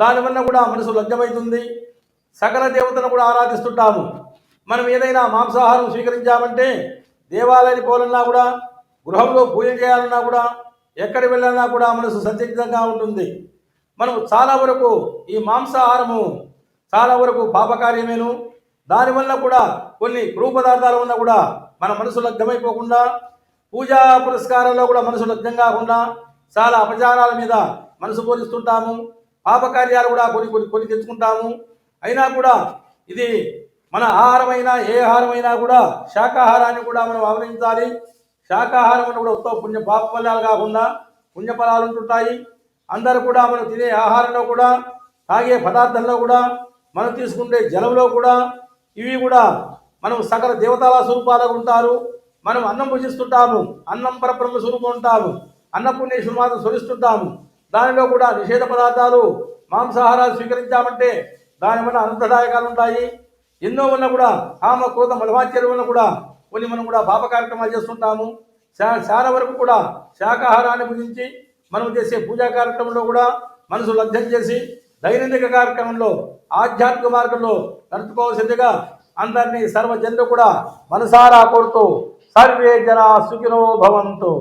దానివల్ల కూడా మనసు లగ్నమవుతుంది సకల దేవతను కూడా ఆరాధిస్తుంటాము. మనం ఏదైనా మాంసాహారం స్వీకరించామంటే దేవాలయాన్ని పోలన్నా కూడా గృహంలో పూజ చేయాలన్నా కూడా ఎక్కడి వెళ్ళాలన్నా కూడా మనసు సందిగ్ధంగా ఉంటుంది. మనం చాలా వరకు ఈ మాంసాహారము చాలా వరకు పాపకార్యమేను. దానివల్ల కూడా కొన్ని క్రూ పదార్థాల వల్ల కూడా మన మనసు లగ్నమైపోకుండా పూజా పురస్కారాల్లో కూడా మనసు లగ్నం కాకుండా చాలా అపచారాల మీద మనసు పోలిస్తుంటాము. పాపకార్యాలు కూడా కొన్ని కొన్ని కొన్ని తెచ్చుకుంటాము. అయినా కూడా ఇది మన ఆహారమైనా ఏ ఆహారమైనా కూడా శాకాహారాన్ని కూడా మనం ఆవరించాలి. శాకాహారం కూడా ఉత్తమ పుణ్య పాప ఫలాలు కాకుండా పుణ్యఫలాలు ఉంటుంటాయి. అందరూ కూడా మనం తినే ఆహారంలో కూడా తాగే పదార్థంలో కూడా మనం తీసుకునే జలంలో కూడా ఇవి కూడా మనం సకల దేవతల స్వరూపాలుగా ఉంటారు. మనం అన్నం భుజిస్తుంటాము అన్నం పరబ్రహ్మ స్వరూపం ఉంటాము. అన్నపుణ్యేశ్వరు మాత్రం స్వరిస్తుంటాము. దానిలో కూడా నిషేధ పదార్థాలు మాంసాహారాలు స్వీకరించామంటే దానివల్ల అనంతదాయకాలు ఉంటాయి. ఎన్నో వల్ల కూడా కామ క్రోధ మలవాచ్యాల వల్ల కూడా కొన్ని మనం కూడా పాప కార్యక్రమాలు చేస్తుంటాము. చాలా వరకు కూడా శాకాహారాన్ని గురించి మనం చేసే పూజా కార్యక్రమంలో కూడా మనసు లబ్ధం చేసి దైనందిక కార్యక్రమంలో ఆధ్యాత్మిక మార్గంలో నడుచుకోవాల్సిందిగా అందరినీ సర్వజనులు కూడా మనసారా కోరుతూ సర్వే జన సుఖినో భవంతు.